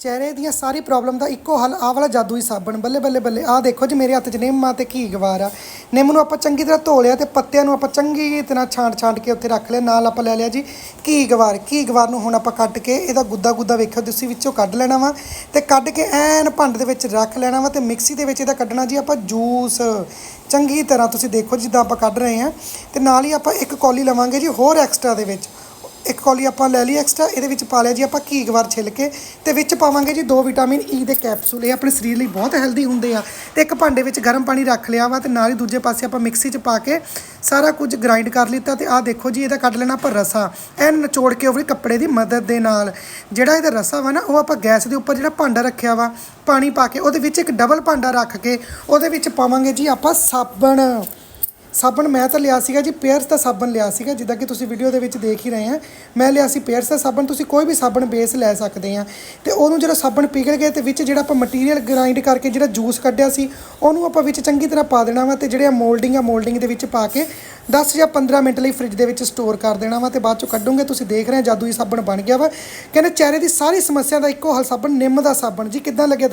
ਚਿਹਰੇ ਦੀਆਂ ਸਾਰੀ ਪ੍ਰੋਬਲਮ ਦਾ ਇੱਕੋ ਹੱਲ, ਆਹ ਵਾਲਾ ਜਾਦੂਈ ਸਾਬਣ, ਬੱਲੇ ਬੱਲੇ ਬੱਲੇ, ਆਹ ਦੇਖੋ ਜੀ ਮੇਰੇ ਹੱਥ 'ਚ ਨਿੰਮ ਆ ਤੇ ਘੀ ਗਵਾਰ ਆ। ਨਿੰਮ ਨੂੰ ਆਪਾਂ ਚੰਗੀ ਤਰ੍ਹਾਂ ਧੋ ਲਿਆ ਤੇ ਪੱਤਿਆਂ ਨੂੰ ਆਪਾਂ ਚੰਗੀ ਤਰ੍ਹਾਂ ਛਾਂਟ ਛਾਂਟ ਕੇ ਉੱਥੇ ਰੱਖ ਲਿਆ, ਨਾਲ ਆਪਾਂ ਲੈ ਲਿਆ ਜੀ ਘੀ ਗਵਾਰ। ਘੀ ਗਵਾਰ ਨੂੰ ਹੁਣ ਆਪਾਂ ਕੱਟ ਕੇ ਇਹਦਾ ਗੁੱਦਾ ਗੁੱਦਾ ਵੇਖਿਓ, ਤੁਸੀਂ ਵਿੱਚੋਂ ਕੱਢ ਲੈਣਾ ਵਾ ਤੇ ਕੱਢ ਕੇ ਐਨ ਭੰਡ ਦੇ ਵਿੱਚ ਰੱਖ ਲੈਣਾ ਵਾ ਤੇ ਮਿਕਸੀ ਦੇ ਵਿੱਚ ਇਹਦਾ ਕੱਢਣਾ ਜੀ ਆਪਾਂ ਜੂਸ। ਚੰਗੀ ਤਰ੍ਹਾਂ ਤੁਸੀਂ ਦੇਖੋ ਜਿੱਦਾਂ ਆਪਾਂ ਕੱਢ ਰਹੇ ਹਾਂ ਤੇ ਨਾਲ ਹੀ ਆਪਾਂ ਇੱਕ ਕੌਲੀ ਲਵਾਂਗੇ ਜੀ ਹੋਰ ਐਕਸਟਰਾ ਦੇ ਵਿੱਚ। ਇੱਕ ਕੌਲੀ ਆਪਾਂ ਲੈ ਲਈ ਐਕਸਟਰਾ ਇਹਦੇ ਵਿੱਚ ਪਾ ਲਿਆ ਜੀ ਆਪਾਂ ਘੀ ਗਵਾਰ ਛਿੱਲ ਕੇ, ਤੇ ਵਿੱਚ ਪਾਵਾਂਗੇ ਜੀ ਦੋ ਵਿਟਾਮਿਨ ਈ e ਦੇ ਕੈਪਸੂਲ ਇਹ ਆਪਣੇ ਸਰੀਰ ਲਈ ਬਹੁਤ ਹੈਲਦੀ ਹੁੰਦੇ ਆ। ਤੇ ਇੱਕ ਭਾਂਡੇ ਵਿੱਚ ਗਰਮ ਪਾਣੀ ਰੱਖ ਲਿਆ ਵਾ ਤੇ ਨਾਲ ਹੀ ਦੂਜੇ ਪਾਸੇ ਆਪਾਂ ਮਿਕਸੀ 'ਚ ਪਾ ਕੇ ਸਾਰਾ ਕੁਝ ਗ੍ਰਾਈਂਡ ਕਰ ਲਿੱਤਾ ਤੇ ਆਹ ਦੇਖੋ ਜੀ ਇਹਦਾ ਕੱਢ ਲੈਣਾ ਆਪਾਂ ਰਸਾ। ਐਨ ਨਚੋੜ ਕੇ ਉਹ ਵੀ ਕੱਪੜੇ ਦੀ ਮਦਦ ਦੇ ਨਾਲ। ਜਿਹੜਾ ਇਹਦਾ ਰਸਾ ਵਾ ਨਾ, ਉਹ ਆਪਾਂ ਗੈਸ ਦੇ ਉੱਪਰ ਜਿਹੜਾ ਭਾਂਡਾ ਰੱਖਿਆ ਵਾ, ਪਾਣੀ ਪਾ ਕੇ ਉਹਦੇ ਵਿੱਚ ਇੱਕ ਡਬਲ ਭਾਂਡਾ ਰੱਖ ਕੇ ਉਹਦੇ ਵਿੱਚ ਪਾਵਾਂਗੇ ਜੀ ਆਪਾਂ ਸਾਬਣ। ਸਾਬਣ ਮੈਂ ਤਾਂ ਲਿਆ ਸੀਗਾ ਜੀ, ਪੇਅਰਸ ਦਾ ਸਾਬਣ ਲਿਆ ਸੀਗਾ, ਜਿੱਦਾਂ ਕਿ ਤੁਸੀਂ ਵੀਡੀਓ ਦੇ ਵਿੱਚ ਦੇਖ ਹੀ ਰਹੇ ਆ। ਮੈਂ ਲਿਆ ਸੀ ਪੇਅਰਸ ਦਾ ਸਾਬਣ, ਤੁਸੀਂ ਕੋਈ ਵੀ ਸਾਬਣ ਬੇਸ ਲੈ ਸਕਦੇ ਆ। ਤੇ ਉਹਨੂੰ ਜਿਹੜਾ ਸਾਬਣ ਪਿਘਲ ਗਿਆ ਤੇ ਵਿੱਚ ਜਿਹੜਾ ਆਪਾਂ ਮਟੀਰੀਅਲ ਗ੍ਰਾਈਂਡ ਕਰਕੇ ਜਿਹੜਾ ਜੂਸ ਕੱਢਿਆ ਸੀ, ਉਹਨੂੰ ਆਪਾਂ ਵਿੱਚ ਚੰਗੀ ਤਰ੍ਹਾਂ ਪਾ ਦੇਣਾ ਵਾ ਤੇ ਜਿਹੜੇ ਆ ਮੋਲਡਿੰਗ ਆ ਮੋਲਡਿੰਗ ਦੇ ਵਿੱਚ ਪਾ ਕੇ 10 ਜਾਂ 15 ਮਿੰਟ ਲਈ ਫ੍ਰਿਜ ਦੇ ਵਿੱਚ ਸਟੋਰ ਕਰ ਦੇਣਾ ਵਾ ਤੇ ਬਾਅਦ ਚੋਂ ਕੱਢੋਗੇ, ਤੁਸੀਂ ਦੇਖ ਰਹੇ ਆ, ਜਾਦੂਈ ਸਾਬਣ ਬਣ ਗਿਆ ਵਾ। ਕਹਿੰਦੇ ਚਿਹਰੇ ਦੀ ਸਾਰੀ ਸਮੱਸਿਆ ਦਾ ਇੱਕੋ ਹੱਲ ਸਾਬਣ, ਨਿੰਮ ਦਾ ਸਾਬਣ। ਜੀ, ਕਿੱਦਾਂ ਲੱਗਿਆ